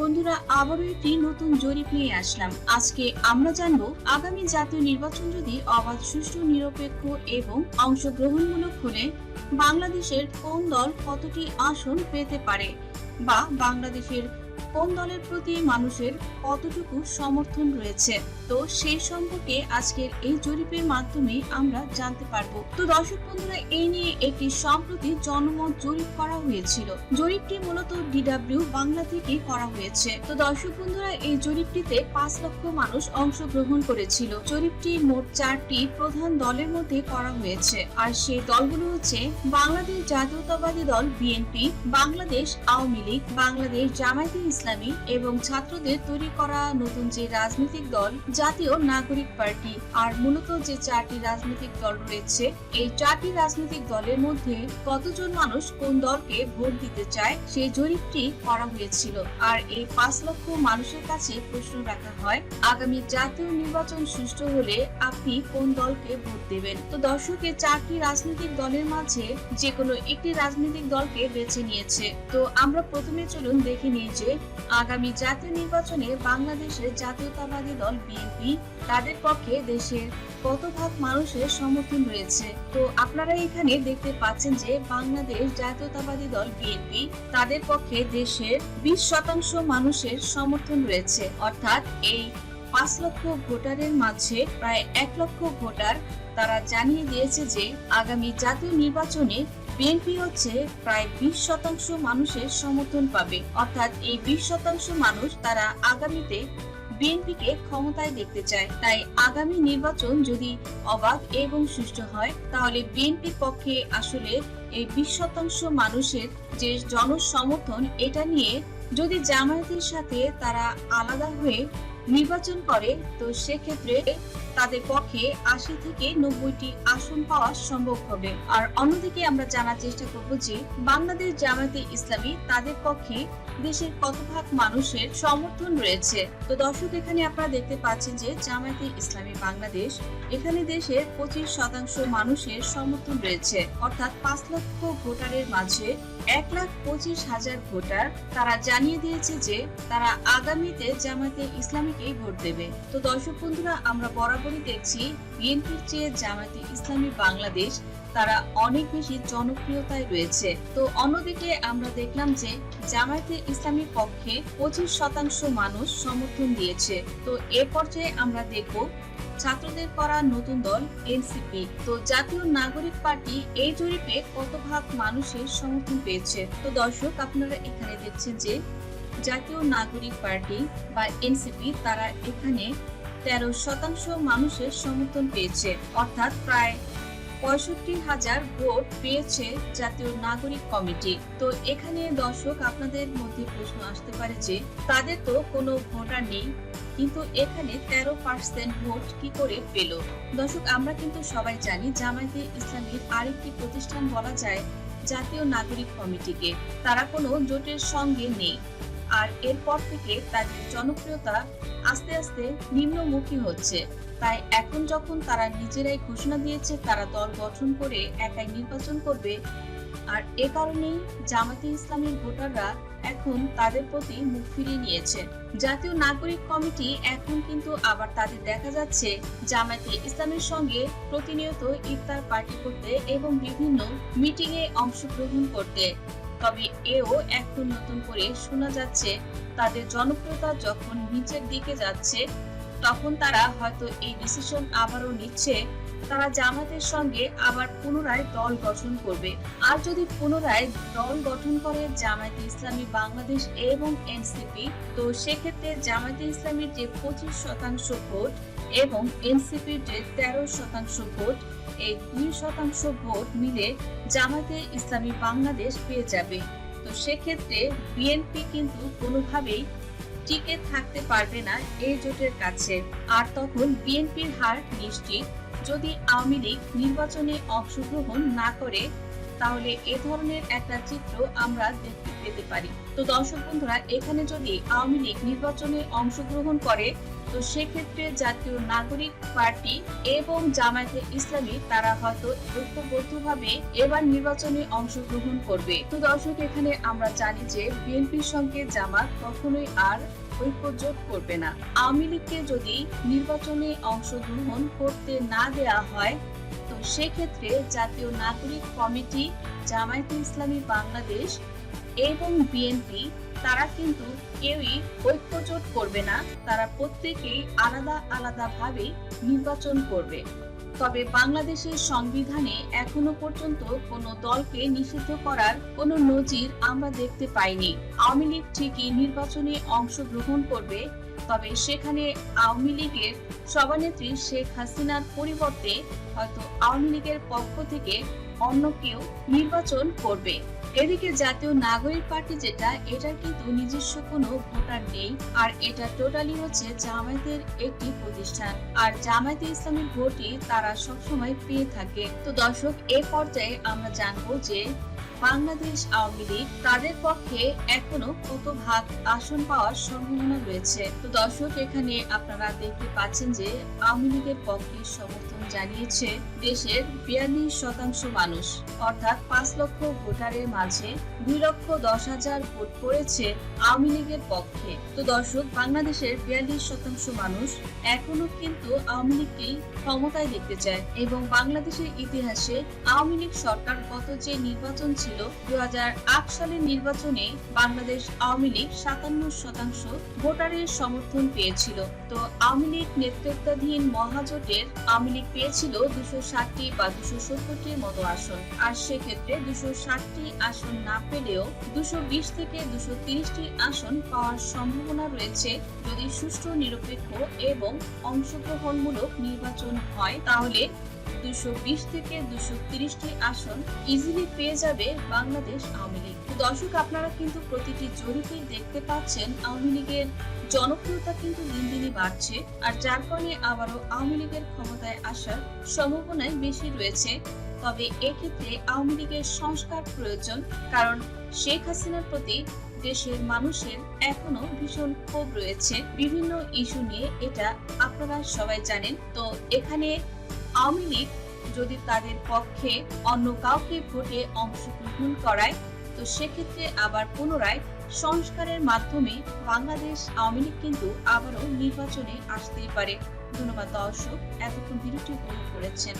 বন্ধুরা, আবারও একটি নতুন জরিপ নিয়ে আসলাম। আজকে আমরা জানব, আগামী জাতীয় নির্বাচন যদি অবাধ, সুষ্ঠু, নিরপেক্ষ এবং অংশগ্রহণমূলক হলে বাংলাদেশের কোন দল কতটি আসন পেতে পারে? বা বাংলাদেশের কোন দলের প্রতি মানুষের কতটুকু সমর্থন রয়েছে? তো সেই সম্পর্কে আজকের এই জরিপের মাধ্যমে আমরা জানতে পারব। তো দর্শক বন্ধুরা, এই নিয়ে একটি সম্প্রতি জনমত জরিপ করা হয়েছিল। জরিপটি মূলত ডিডাব্লিউ বাংলা থেকে করা হয়েছে। তো দর্শক বন্ধুরা, এই জরিপটিতে পাঁচ লক্ষ মানুষ অংশগ্রহণ করেছিল। জরিপটি মোট চারটি প্রধান দলের মধ্যে করা হয়েছে। আর সেই দলগুলো হচ্ছে বাংলাদেশ জাতীয়তাবাদী দল বিএনপি বাংলাদেশ আওয়ামী লীগ, বাংলাদেশ জামায়াতে ইসলামী এবং ছাত্রদের তৈরি করা নতুন যে রাজনৈতিক দল, জাতীয় নাগরিক পার্টি আর মূলত যে চারটি রাজনৈতিক দল রয়েছে, এই চারটি রাজনৈতিক দলের মধ্যে কতজন মানুষ কোন দলকে ভোট দিতে চায় সেই জরিপটি করা হয়েছিল। আর এই পাঁচ লক্ষ মানুষের কাছে প্রশ্ন রাখা হয়, আগামী জাতীয় নির্বাচন সুষ্ঠু হলে আপনি কোন দলকে ভোট দেবেন? তো দর্শকের চারটি রাজনৈতিক দলের মাঝে যে কোনো একটি রাজনৈতিক দলকে বেছে নিয়েছে। তো আমরা প্রথমে চলুন দেখে নিই যে আগামী জাতীয় নির্বাচনে বাংলাদেশের জাতীয়তাবাদী দল বিএনপি তাদের পক্ষে দেশের কত ভাগ মানুষের সমর্থন রয়েছে? তো আপনারা এখানে দেখতে পাচ্ছেন যে বাংলাদেশ জাতীয়তাবাদী দল বিএনপি তাদের পক্ষে দেশের বিশ শতাংশ মানুষের সমর্থন রয়েছে। অর্থাৎ এই পাঁচ লক্ষ ভোটারের মাঝে প্রায় এক লক্ষ ভোটার তারা জানিয়ে দিয়েছে যে আগামী জাতীয় নির্বাচনে বিএনপি হচ্ছে প্রায় বিশ শতাংশ মানুষের সমর্থন পাবে। অর্থাৎ এই বিশ শতাংশ মানুষ তারা আগামীতে বিএনপিকে ক্ষমতায় দেখতে চায়। তাই আগামী নির্বাচন যদি অবাধ এবং সুষ্ঠু হয়, তাহলে বিএনপির পক্ষে আসলে এই বিশ শতাংশ মানুষের যে জনসমর্থন, এটা নিয়ে যদি জামায়াতের সাথে তারা আলাদা হয়ে নির্বাচন করে, তো সেক্ষেত্রে তাদের পক্ষে আশি থেকে নব্বইটি আসন পাওয়া সম্ভব হবে। আর অন্যদিকে আমরা জানার চেষ্টা করব যে, বাংলাদেশ জামায়াতে ইসলামী তাদের পক্ষে দেশের কত ভাগ মানুষের সমর্থন রয়েছে? তো দর্শক, এখানে আপনারা দেখতে পাচ্ছেন যে, জামায়াতে ইসলামী বাংলাদেশ, এখানে দেশের পঁচিশ শতাংশ মানুষের সমর্থন রয়েছে। অর্থাৎ পাঁচ লক্ষ ভোটারের মাঝে এক লাখ পঁচিশ হাজার ভোটার তারা জানিয়ে দিয়েছে যে, তারা আগামীতে জামায়াতে ইসলামীকেই ভোট দেবে। তো দর্শক বন্ধুরা, আমরা বরাবরই দেখছি, বিএনপির চেয়ে জামায়াতে ইসলামী বাংলাদেশ তারা অনেক বেশি জনপ্রিয়তায় রয়েছে। তো অন্যদিকে আমরা দেখলাম যে জামায়াতে ইসলামীর পক্ষে পঁচিশ শতাংশ মানুষ সমর্থন দিয়েছে। তো এ পর্যায়ে আমরা দেখব ছাত্রদের করা নতুন দল এনসিপি। তো জাতীয় নাগরিক পার্টি এই জরিপে কত ভাগ মানুষের সমর্থন পেয়েছে? তো দর্শক, আপনারা এখানে দেখছেন যে জাতীয় নাগরিক পার্টি বা এনসিপি তারা এখানে তেরো শতাংশ মানুষের সমর্থন পেয়েছে। অর্থাৎ প্রায় পঁয়ষট্টি হাজার ভোট পেয়েছে জাতীয় নাগরিক কমিটি। তো এখানে দর্শক, আপনাদের মধ্যে প্রশ্ন আসতে পারে যে, তাদের তো কোনো ভোটার নেই, কিন্তু এখানে তেরো পার্সেন্ট ভোট কি করে পেল? দর্শক, আমরা কিন্তু সবাই জানি জামায়াতে ইসলামের আরেকটি প্রতিষ্ঠান বলা যায় জাতীয় নাগরিক কমিটিকে। তারা কোনো জোটের সঙ্গে নেই। আর এরপর থেকে তাদের জনপ্রিয়তা আস্তে আস্তে নিম্নমুখী হচ্ছে। তাই এখন যখন তারা নিজেরাই ঘোষণা দিয়েছে, তারা দল গঠন করে একাই নির্বাচন করবে। আর এ কারণেই জামাতে ইসলামী ভোটাররা এখন তাদের প্রতি মুখ ফিরিয়ে নিয়েছে। জাতীয় নাগরিক কমিটি এখন কিন্তু আবার তাদের দেখা যাচ্ছে জামাতে ইসলামের সঙ্গে প্রতিনিয়ত ইফতার পার্টি করতে এবং বিভিন্ন মিটিং এ অংশগ্রহণ করতে। তবে এও এখন নতুন করে শোনা যাচ্ছে, তাদের জনপ্রিয়তা যখন নিচের দিকে যাচ্ছে, তখন তারা হয়তো এই ডিসিশন আবারও নিচ্ছে। তারা জামাতের সঙ্গে আবার পুনরায় দল গঠন করবে। আর যদি পুনরায় দল গঠন করে জামায়াতে ইসলামী বাংলাদেশ এবং এনসিপি, তো সেক্ষেত্রে জামায়াতে ইসলামীর যে পঁচিশ শতাংশ ভোট এবং এনসিপির যে তেরো শতাংশ ভোট, এই দুই শতাংশ ভোট মিলে জামায়াতে ইসলামী বাংলাদেশ পেয়ে যাবে। তো সেক্ষেত্রে বিএনপি কিন্তু কোনোভাবেই টিকে থাকতে পারবে না এই জোটের কাছে। আর তখন বিএনপির হার নিশ্চিত যদি আওয়ামী লীগ নির্বাচনে অংশগ্রহণ না করে, তাহলে এ ধরনের একটা চিত্র আমরা দেখতে পেতে পারি। তো দর্শক বন্ধুরা, এখানে যদি আওয়ামী লীগ নির্বাচনে অংশগ্রহণ করে, তো সেক্ষেত্রে জাতীয় নাগরিক পার্টি এবং জামায়াতে ইসলামী, তারা হয়তো ঐক্যবদ্ধভাবে এবার নির্বাচনে অংশগ্রহণ করবে। তো দর্শক, এখানে আমরা জানি যে বিএনপির সঙ্গে জামাত কখনোই আর ঐক্যজোট করবে না। আওয়ামী লীগকে যদি নির্বাচনে অংশগ্রহণ করতে না দেওয়া হয়, তো সেক্ষেত্রে জাতীয় নাগরিক কমিটি, জামায়াতে ইসলামী বাংলাদেশ এবং বিএনপি, তারা কিন্তু কেউই ঐক্যজোট করবে না। তারা প্রত্যেকেই আলাদা আলাদা ভাবে নির্বাচন করবে। তবে বাংলাদেশের সংবিধানে এখনও পর্যন্ত কোনো দলকে নিষিদ্ধ করার কোনো নজির আমরা দেখতে পাইনি। আওয়ামী লীগ ঠিকই নির্বাচনে অংশগ্রহণ করবে, তবে সেখানে আওয়ামী লীগের সভানেত্রী শেখ হাসিনার পরিবর্তে হয়তো আওয়ামী লীগের পক্ষ থেকে অন্য কেউ নির্বাচন করবে। এদিকে জাতীয় নাগরিক পার্টি যেটা, এটার কিন্তু নিজস্ব কোনো ভোটার নেই, আর এটা টোটালি হচ্ছে জামায়াতের একটি প্রতিষ্ঠান। আর জামায়াতে ইসলামের ভোটই তারা সবসময় পেয়ে থাকে। তো দর্শক, এ পর্যায়ে আমরা জানব যে বাংলাদেশ আওয়ামী লীগ তাদের পক্ষে এখনও কত ভাগ আসন পাওয়ার সম্ভাবনা রয়েছে। তো দর্শক, এখানে আপনারা দেখতে পাচ্ছেন যে আওয়ামী লীগের পক্ষে সমর্থন জানিয়েছে দেশের বিয়াল্লিশ শতাংশ মানুষ। অর্থাৎ পাঁচ লক্ষ ভোটারের মাঝে দুই লক্ষ দশ হাজার ভোট পড়েছে আওয়ামী লীগের পক্ষে। তো দর্শক, বাংলাদেশের বিয়াল্লিশ শতাংশ মানুষ এখনও কিন্তু আওয়ামী লীগকেই ক্ষমতায় দেখতে চায় এবং বাংলাদেশের ইতিহাসে আওয়ামী লীগ সরকার গত যে নির্বাচন ছিল দু সালের নির্বাচনে বাংলাদেশ আওয়ামী লীগ সাতান্ন শতাংশ ভোটারের সমর্থন পেয়েছিল। তো আওয়ামী লীগ নেতৃত্বাধীন মহাজোটের আওয়ামী লীগ পেয়েছিল দুশো ষাটটি বা দুশো সত্তরটির মতো আসন। আর সেক্ষেত্রে দুশো ষাটটি আসন না পেলেও দুশো বিশ থেকে দুশো তিরিশটি আসন পাওয়ার সম্ভাবনা রয়েছে। যদি সুষ্ঠু, নিরপেক্ষ এবং অংশগ্রহণমূলক নির্বাচন হয়, তাহলে দুশো বিশ থেকে দুশো তিরিশটি আসন ইজিলি পেয়ে যাবে বাংলাদেশ আওয়ামী লীগ। দর্শক, আপনারা কিন্তু প্রতিটি জরিপেই দেখতে পাচ্ছেন আওয়ামী লীগের জনপ্রিয়তা কিন্তু দিন দিনই বাড়ছে আর যার কারণে আবারও আওয়ামী লীগের ক্ষমতায় আসার সম্ভাবনাই বেশি রয়েছে। তবে এক্ষেত্রে আওয়ামী লীগের সংস্কার প্রয়োজন, কারণ শেখ হাসিনার প্রতি দেশের মানুষের এখনও ভীষণ ক্ষোভ রয়েছে। বিভিন্ন ইস্যু নিয়ে এটা আপনারা সবাই জানেন। তো এখানে আওয়ামী লীগ যদি তাদের পক্ষে অন্য কাউকে ভোটে অংশগ্রহণ করায়, তো সেক্ষেত্রে আবার পুনরায় সংস্কারের মাধ্যমে বাংলাদেশ আওয়ামী লীগ কিন্তু আবারও নির্বাচনে আসতেই পারে। ধন্যবাদ দর্শক, এতক্ষণ বিরতি উপভোগ করেছেন।